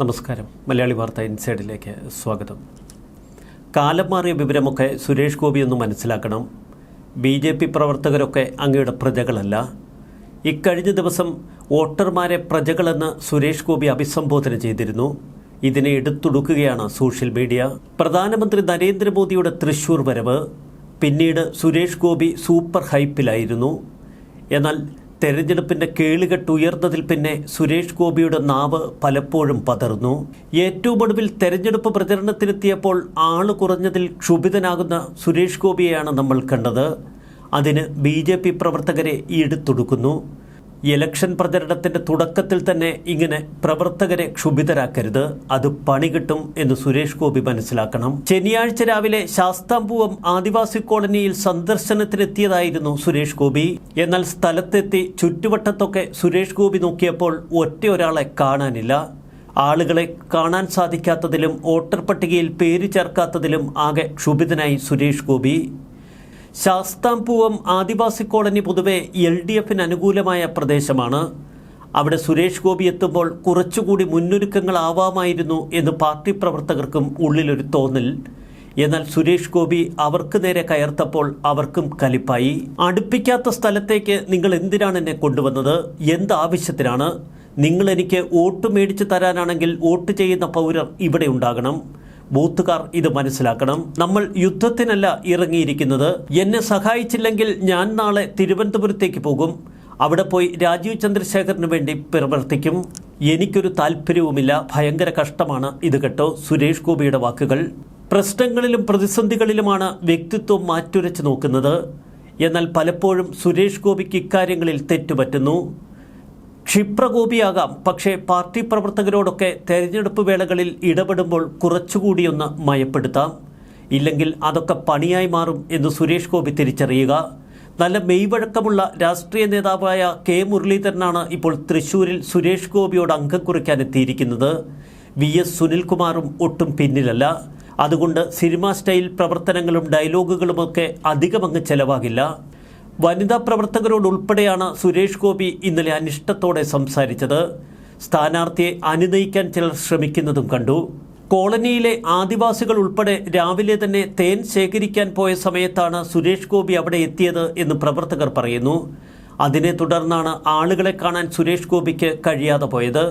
നമസ്കാരം. മലയാളി വാർത്ത ഇൻസൈഡിലേക്ക് സ്വാഗതം. കാലം മാറിയ വിവരമൊക്കെ സുരേഷ് ഗോപി എന്ന് മനസ്സിലാക്കണം. ബി ജെ പി പ്രവർത്തകരൊക്കെ അങ്ങയുടെ പ്രജകളല്ല. ഇക്കഴിഞ്ഞ ദിവസം വോട്ടർമാരെ പ്രജകളെന്ന് സുരേഷ് ഗോപി അഭിസംബോധന ചെയ്തിരുന്നു. ഇതിനെ എടുത്തുടുക്കുകയാണ് സോഷ്യൽ മീഡിയ. പ്രധാനമന്ത്രി നരേന്ദ്രമോദിയുടെ തൃശൂർ വരവ്. പിന്നീട് സുരേഷ് ഗോപി സൂപ്പർ ഹൈപ്പിലായിരുന്നു. എന്നാൽ തെരഞ്ഞെടുപ്പിന്റെ കേളുകെട്ട് ഉയർന്നതിൽ പിന്നെ സുരേഷ് ഗോപിയുടെ നാവ് പലപ്പോഴും പതർന്നു ഏറ്റവും ഒടുവിൽ തെരഞ്ഞെടുപ്പ് പ്രചരണത്തിനെത്തിയപ്പോൾ ആൾ കുറഞ്ഞതിൽ ക്ഷുഭിതനാകുന്ന സുരേഷ് ഗോപിയെയാണ് നമ്മൾ കണ്ടത്. അതിന് ബി പ്രവർത്തകരെ എടുത്തൊടുക്കുന്നു ഇലക്ഷൻ പ്രചരണത്തിന്റെ തുടക്കത്തിൽ തന്നെ ഇങ്ങനെ പ്രവർത്തകരെ ക്ഷുഭിതരാക്കരുത്. അത് പണി കിട്ടും എന്ന് സുരേഷ് ഗോപി മനസ്സിലാക്കണം. ശനിയാഴ്ച രാവിലെ ശാസ്താംപൂവം ആദിവാസി കോളനിയിൽ സന്ദർശനത്തിനെത്തിയതായിരുന്നു സുരേഷ് ഗോപി. എന്നാൽ സ്ഥലത്തെത്തി ചുറ്റുവട്ടത്തൊക്കെ സുരേഷ് ഗോപി നോക്കിയപ്പോൾ ഒറ്റ ഒരാളെ കാണാനില്ല. ആളുകളെ കാണാൻ സാധിക്കാത്തതിലും വോട്ടർ പട്ടികയിൽ പേര് ചേർക്കാത്തതിലും ആകെ ക്ഷുഭിതനായി സുരേഷ് ഗോപി. ശാസ്താംപൂവം ആദിവാസി കോളനി പൊതുവെ എൽ ഡി എഫിന് അനുകൂലമായ പ്രദേശമാണ്. അവിടെ സുരേഷ് ഗോപി എത്തുമ്പോൾ കുറച്ചുകൂടി മുന്നൊരുക്കങ്ങളാവാമായിരുന്നു എന്ന് പാർട്ടി പ്രവർത്തകർക്കും ഉള്ളിലൊരു തോന്നൽ. എന്നാൽ സുരേഷ് ഗോപി അവർക്ക് നേരെ കയർത്തപ്പോൾ അവർക്കും കലിപ്പായി. അടുപ്പിക്കാത്ത സ്ഥലത്തേക്ക് നിങ്ങൾ എന്തിനാണ് എന്നെ കൊണ്ടുവന്നത്? എന്താവശ്യത്തിനാണ് നിങ്ങൾ എനിക്ക് വോട്ട് മേടിച്ചു തരാനാണെങ്കിൽ വോട്ട് ചെയ്യുന്ന പൗരർ ഇവിടെ ഉണ്ടാകണം. ബൂത്തുകാർ ഇത് മനസ്സിലാക്കണം. നമ്മൾ യുദ്ധത്തിനല്ല ഇറങ്ങിയിരിക്കുന്നത്. എന്നെ സഹായിച്ചില്ലെങ്കിൽ ഞാൻ നാളെ തിരുവനന്തപുരത്തേക്ക് പോകും. അവിടെ പോയി രാജീവ് ചന്ദ്രശേഖറിന് വേണ്ടി പ്രവർത്തിക്കും. എനിക്കൊരു താല്പര്യവുമില്ല. ഭയങ്കര കഷ്ടമാണ്. ഇത് കേട്ടോ സുരേഷ് ഗോപിയുടെ വാക്കുകൾ. പ്രശ്നങ്ങളിലും പ്രതിസന്ധികളിലുമാണ് വ്യക്തിത്വം മാറ്റുരച്ച് നോക്കുന്നത്. എന്നാൽ പലപ്പോഴും സുരേഷ് ഗോപിക്ക് ഇക്കാര്യങ്ങളിൽ തെറ്റുപറ്റുന്നു. ക്ഷിപ്രകോപിയാകാം. പക്ഷേ പാർട്ടി പ്രവർത്തകരോടൊക്കെ തെരഞ്ഞെടുപ്പ് വേളകളിൽ ഇടപെടുമ്പോൾ കുറച്ചുകൂടിയൊന്ന് മയപ്പെടുത്താം. ഇല്ലെങ്കിൽ അതൊക്കെ പണിയായി മാറും എന്ന് സുരേഷ് ഗോപി തിരിച്ചറിയുക. നല്ല മെയ്വഴക്കമുള്ള രാഷ്ട്രീയ നേതാവായ കെ മുരളീധരനാണ് ഇപ്പോൾ തൃശൂരിൽ സുരേഷ് ഗോപിയോട് അംഗം കുറിക്കാൻ എത്തിയിരിക്കുന്നത്. വി എസ് സുനിൽകുമാറും ഒട്ടും പിന്നിലല്ല. അതുകൊണ്ട് സിനിമാ സ്റ്റൈൽ പ്രവർത്തനങ്ങളും ഡയലോഗുകളുമൊക്കെ അധികമങ്ങ് ചെലവാകില്ല. വനിതാ പ്രവർത്തകരോടുൾപ്പെടെയാണ് സുരേഷ് ഗോപി ഇന്നലെ അനിഷ്ടത്തോടെ സംസാരിച്ചത്. സ്ഥാനാർത്ഥിയെ അനുനയിക്കാൻ ചിലർ ശ്രമിക്കുന്നതും കണ്ടു. കോളനിയിലെ ആദിവാസികൾ ഉൾപ്പെടെ രാവിലെ തന്നെ തേൻ ശേഖരിക്കാൻ പോയ സമയത്താണ് സുരേഷ് ഗോപി അവിടെ എത്തിയത് എന്ന് പ്രവർത്തകർ പറയുന്നു. അതിനെ തുടർന്നാണ് ആളുകളെ കാണാൻ സുരേഷ് ഗോപിക്ക് കഴിയാതെ പോയത്.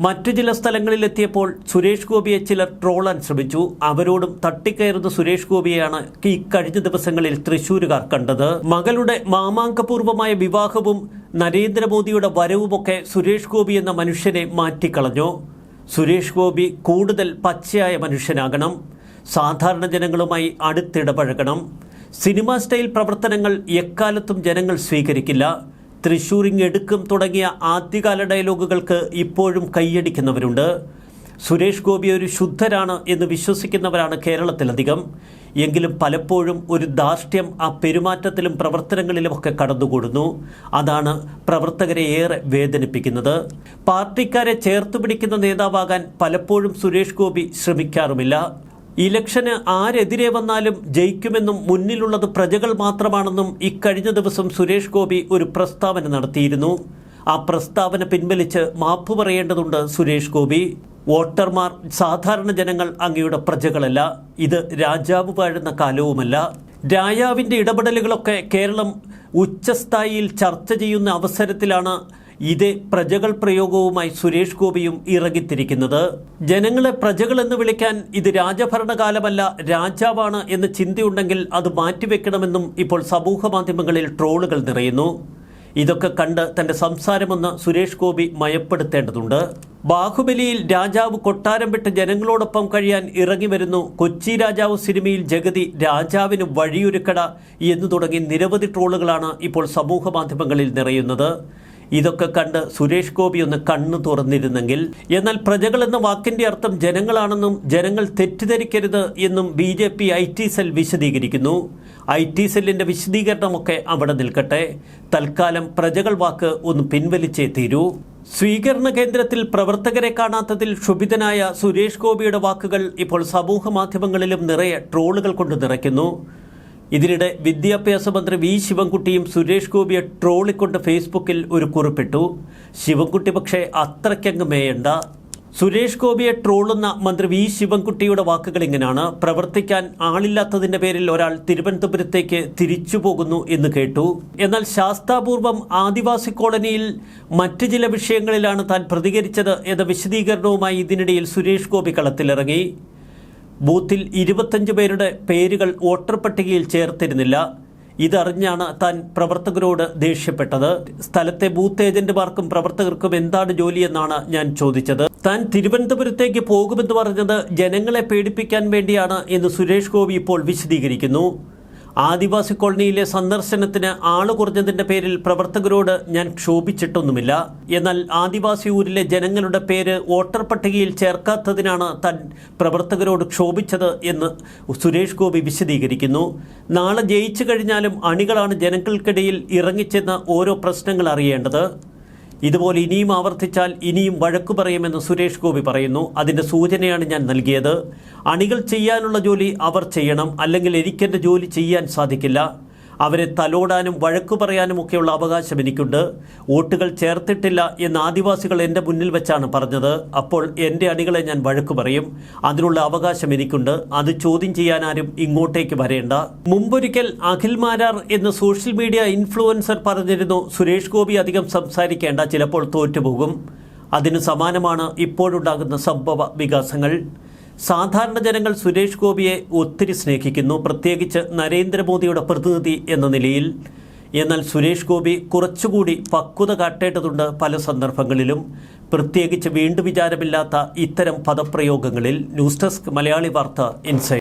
മറ്റു ചില സ്ഥലങ്ങളിലെത്തിയപ്പോൾ സുരേഷ് ഗോപിയെ ചിലർ ട്രോളാൻ ശ്രമിച്ചു. അവരോടും തട്ടിക്കയറുന്ന സുരേഷ് ഗോപിയെയാണ് ഈ കഴിഞ്ഞ ദിവസങ്ങളിൽ തൃശൂരുകാർ കണ്ടത്. മകളുടെ മാമാങ്കപൂർവമായ വിവാഹവും നരേന്ദ്രമോദിയുടെ വരവുമൊക്കെ സുരേഷ് ഗോപി എന്ന മനുഷ്യനെ മാറ്റിക്കളഞ്ഞു. സുരേഷ് ഗോപി കൂടുതൽ പച്ചയായ മനുഷ്യനാകണം. സാധാരണ ജനങ്ങളുമായി അടുത്തിടപഴകണം. സിനിമാ സ്റ്റൈൽ പ്രവർത്തനങ്ങൾ എക്കാലത്തും ജനങ്ങൾ സ്വീകരിക്കില്ല. തൃശൂരിങ് എടുക്കും തുടങ്ങിയ ആദ്യകാല ഡയലോഗുകൾക്ക് ഇപ്പോഴും കൈയടിക്കുന്നവരുണ്ട്. സുരേഷ് ഗോപി ഒരു ശുദ്ധരാണ് എന്ന് വിശ്വസിക്കുന്നവരാണ് കേരളത്തിലധികം. എങ്കിലും പലപ്പോഴും ഒരു ധാർഷ്ട്യം ആ പെരുമാറ്റത്തിലും പ്രവർത്തനങ്ങളിലുമൊക്കെ കടന്നുകൂടുന്നു. അതാണ് പ്രവർത്തകരെ ഏറെ വേദനിപ്പിക്കുന്നത്. പാർട്ടിക്കാരെ ചേർത്ത് പിടിക്കുന്ന നേതാവാകാൻ പലപ്പോഴും സുരേഷ് ഗോപി ശ്രമിക്കാറുമില്ല. ഇലക്ഷന് ആരെതിരെ വന്നാലും ജയിക്കുമെന്നും മുന്നിലുള്ളത് പ്രജകൾ മാത്രമാണെന്നും ഇക്കഴിഞ്ഞ ദിവസം സുരേഷ് ഗോപി ഒരു പ്രസ്താവന നടത്തിയിരുന്നു. ആ പ്രസ്താവന പിൻവലിച്ച് മാപ്പ് പറയേണ്ടതുണ്ട് സുരേഷ് ഗോപി. വോട്ടർമാർ സാധാരണ ജനങ്ങൾ അങ്ങയുടെ പ്രജകളല്ല. ഇത് രാജാവ് വാഴുന്ന കാലവുമല്ല. രാജാവിന്റെ ഇടപെടലുകളൊക്കെ കേരളം ഉച്ചസ്ഥായിയിൽ ചർച്ച ചെയ്യുന്ന അവസരത്തിലാണ് ഇതേ പ്രജകൾ പ്രയോഗവുമായി സുരേഷ് ഗോപിയും ഇറങ്ങിത്തിരിക്കുന്നത്. ജനങ്ങളെ പ്രജകൾ എന്ന് വിളിക്കാൻ ഇത് രാജഭരണകാലമല്ല രാജാവാണ് എന്ന് ചിന്തയുണ്ടെങ്കിൽ അത് മാറ്റിവെക്കണമെന്നും ഇപ്പോൾ സമൂഹ മാധ്യമങ്ങളിൽ ട്രോളുകൾ നിറയുന്നു. ഇതൊക്കെ കണ്ട് തന്റെ സംസാരമെന്ന് സുരേഷ് ഗോപി മയപ്പെടുത്തേണ്ടതുണ്ട്. ബാഹുബലിയിൽ രാജാവ് കൊട്ടാരം വിട്ട് ജനങ്ങളോടൊപ്പം കഴിയാൻ ഇറങ്ങി വരുന്നു. കൊച്ചി രാജാവ് സിനിമയിൽ ജഗതി രാജാവിന് വഴിയൊരുക്കട എന്നു തുടങ്ങി നിരവധി ട്രോളുകളാണ് ഇപ്പോൾ സമൂഹ മാധ്യമങ്ങളിൽ നിറയുന്നത്. ഇതൊക്കെ കണ്ട് സുരേഷ് ഗോപി ഒന്ന് കണ്ണു തുറന്നിരുന്നെങ്കിൽ എന്നാൽ പ്രജകൾ എന്ന വാക്കിന്റെ അർത്ഥം ജനങ്ങളാണെന്നും ജനങ്ങൾ തെറ്റിദ്ധരിക്കരുത് എന്നും B J P I T cell വിശദീകരിക്കുന്നു. ഐ ടി സെല്ലിന്റെ വിശദീകരണമൊക്കെ അവിടെ നിൽക്കട്ടെ. തൽക്കാലം പ്രജകൾ വാക്ക് ഒന്ന് പിൻവലിച്ചേ തീരൂ. സ്വീകരണ കേന്ദ്രത്തിൽ പ്രവർത്തകരെ കാണാത്തതിൽ ക്ഷുഭിതനായ സുരേഷ് ഗോപിയുടെ വാക്കുകൾ ഇപ്പോൾ സമൂഹ മാധ്യമങ്ങളിലും നിറയെ ട്രോളുകൾ കൊണ്ട് നിറയ്ക്കുന്നു. ഇതിനിടെ വിദ്യാഭ്യാസ മന്ത്രി വി ശിവൻകുട്ടിയും സുരേഷ് ഗോപിയെ ട്രോളിക്കൊണ്ട് ഫേസ്ബുക്കിൽ ഒരു കുറിപ്പിട്ടു. ശിവൻകുട്ടി പക്ഷേ അത്രയ്ക്കങ്ങ് മേയണ്ട. സുരേഷ് ഗോപിയെ ട്രോളുന്ന മന്ത്രി വി ശിവൻകുട്ടിയുടെ വാക്കുകൾ ഇങ്ങനെയാണ്. പ്രവർത്തിക്കാൻ ആളില്ലാത്തതിന്റെ പേരിൽ ഒരാൾ തിരുവനന്തപുരത്തേക്ക് തിരിച്ചു പോകുന്നു എന്ന് കേട്ടു. എന്നാൽ ശാസ്താപൂർവം ആദിവാസി കോളനിയിൽ മറ്റ് ചില വിഷയങ്ങളിലാണ് താൻ പ്രതികരിച്ചത് എന്ന വിശദീകരണവുമായി ഇതിനിടയിൽ സുരേഷ് ഗോപി കളത്തിലിറങ്ങി. ബൂത്തിൽ ഇരുപത്തഞ്ച് പേരുടെ പേരുകൾ വോട്ടർ പട്ടികയിൽ ചേർത്തിരുന്നില്ല. ഇതറിഞ്ഞാണ് താൻ പ്രവർത്തകരോട് ദേഷ്യപ്പെട്ടത്. സ്ഥലത്തെ ബൂത്ത് ഏജന്റുമാർക്കും പ്രവർത്തകർക്കും എന്താണ് ജോലിയെന്നാണ് ഞാൻ ചോദിച്ചത്. താൻ തിരുവനന്തപുരത്തേക്ക് പോകുമെന്ന് പറഞ്ഞത് ജനങ്ങളെ പേടിപ്പിക്കാൻ വേണ്ടിയാണ് എന്ന് സുരേഷ് ഗോപി ഇപ്പോൾ വിശദീകരിക്കുന്നു. ആദിവാസി കോളനിയിലെ സന്ദർശനത്തിന് ആൾ കുറഞ്ഞതിന്റെ പേരിൽ പ്രവർത്തകരോട് ഞാൻ ക്ഷോഭിച്ചിട്ടൊന്നുമില്ല. എന്നാൽ ആദിവാസി ഊരിലെ ജനങ്ങളുടെ പേര് വോട്ടർ പട്ടികയിൽ ചേർക്കാത്തതിനാണ് താൻ പ്രവർത്തകരോട് ക്ഷോഭിച്ചത് എന്ന് സുരേഷ് ഗോപി വിശദീകരിക്കുന്നു. നാളെ ജയിച്ചു കഴിഞ്ഞാലും അണികളാണ് ജനങ്ങൾക്കിടയിൽ ഇറങ്ങിച്ചെന്ന് ഓരോ പ്രശ്നങ്ങൾ അറിയേണ്ടത്. ഇതുപോലെ ഇനിയും ആവർത്തിച്ചാൽ ഇനിയും വഴക്കു പറയുമെന്ന് സുരേഷ് ഗോപി പറയുന്നു. അതിന്റെ സൂചനയാണ് ഞാൻ നൽകിയത്. അണികൾ ചെയ്യാനുള്ള ജോലി അവർ ചെയ്യണം. അല്ലെങ്കിൽ എനിക്കെന്റെ ജോലി ചെയ്യാൻ സാധിക്കില്ല. അവരെ തലോടാനും വഴക്കു പറയാനും ഒക്കെയുള്ള അവകാശം എനിക്കുണ്ട്. വോട്ടുകൾ ചേർത്തിട്ടില്ല എന്ന് ആദിവാസികൾ എന്റെ മുന്നിൽ വെച്ചാണ് പറഞ്ഞത്. അപ്പോൾ എന്റെ അണികളെ ഞാൻ വഴക്കു പറയും. അതിനുള്ള അവകാശം എനിക്കുണ്ട്. അത് ചോദ്യം ചെയ്യാൻ ആരും ഇങ്ങോട്ടേക്ക് വരേണ്ട. മുമ്പൊരിക്കൽ അഖിൽ മാരാർ എന്ന് സോഷ്യൽ മീഡിയ ഇൻഫ്ലുവൻസർ പറഞ്ഞിരുന്നു സുരേഷ് ഗോപി അധികം സംസാരിക്കേണ്ട. ചിലപ്പോൾ തോറ്റുപോകും. അതിനു സമാനമാണ് ഇപ്പോഴുണ്ടാകുന്ന സംഭവ വികാസങ്ങൾ. സാധാരണ ജനങ്ങൾ സുരേഷ് ഗോപിയെ ഒത്തിരി സ്നേഹിക്കുന്നു. പ്രത്യേകിച്ച് നരേന്ദ്രമോദിയുടെ പ്രതിനിധി എന്ന നിലയിൽ. എന്നാൽ സുരേഷ് ഗോപി കുറച്ചുകൂടി പക്വത കാട്ടേണ്ടതുണ്ട് പല സന്ദർഭങ്ങളിലും. പ്രത്യേകിച്ച് വീണ്ടും വിചാരമില്ലാത്ത ഇത്തരം പദപ്രയോഗങ്ങളിൽ. ന്യൂസ് ഡെസ്ക് മലയാളി വാർത്ത ഇൻസൈറ്റ്